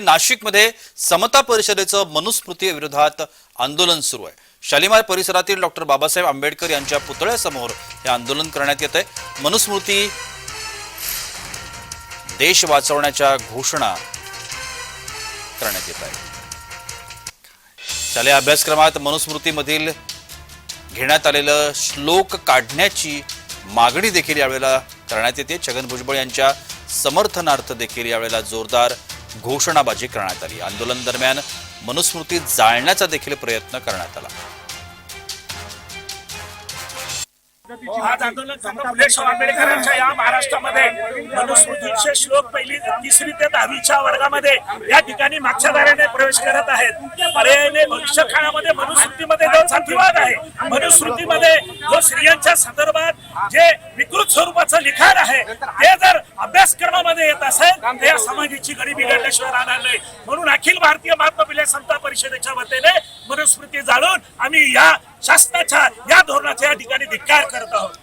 नाशिकमध्ये समता परिषदेचं मनुस्मृती विरोधात आंदोलन सुरू आहे. शालिमार परिसरातील डॉक्टर बाबासाहेब आंबेडकर यांच्या पुतळ्यासमोर हे आंदोलन करण्यात येत आहे मनुस्मृती देश वाचवण्याच्या घोषणा करण्यात येत आहे शालेय अभ्यासक्रमात मनुस्मृतीमधील घेण्यात आलेलं श्लोक काढण्याची मागणी देखील यावेळेला करण्यात येते. छगन भुजबळ यांच्या समर्थनार्थ देखील यावेळेला जोरदार घोषणाबाजी करण्यात आली. आंदोलन दरम्यान मनुस्मृती जाळण्याचा देखील प्रयत्न करण्यात आला. हो, आज आंदोलन करतो फुलेशाह आंबेडकरांच्या या महाराष्ट्रामध्ये. मनुस्मृतीचे श्लोक पहिली तिसरी ते दहावीच्या वर्गामध्ये या ठिकाणी मागच्या दाराने प्रवेश करत आहेत. पर्यायाने भविष्य काळामध्ये मनुस्मृतीमध्ये जो जातीवाद आहे. मनुस्मृतीमध्ये जो स्त्रियांच्या संदर्भात जे विकृत स्वरूपाचं लिखाण आहे ते जर तर या समाजाची गडी बिघडल्याशिवाय राहणार नाही. म्हणून अखिल भारतीय महात्मा फुले समता परिषदेच्या वतीने मनुस्मृती जाळून आम्ही या शासनाच्या या धोरणाचा या ठिकाणी धिक्कार करत आहोत.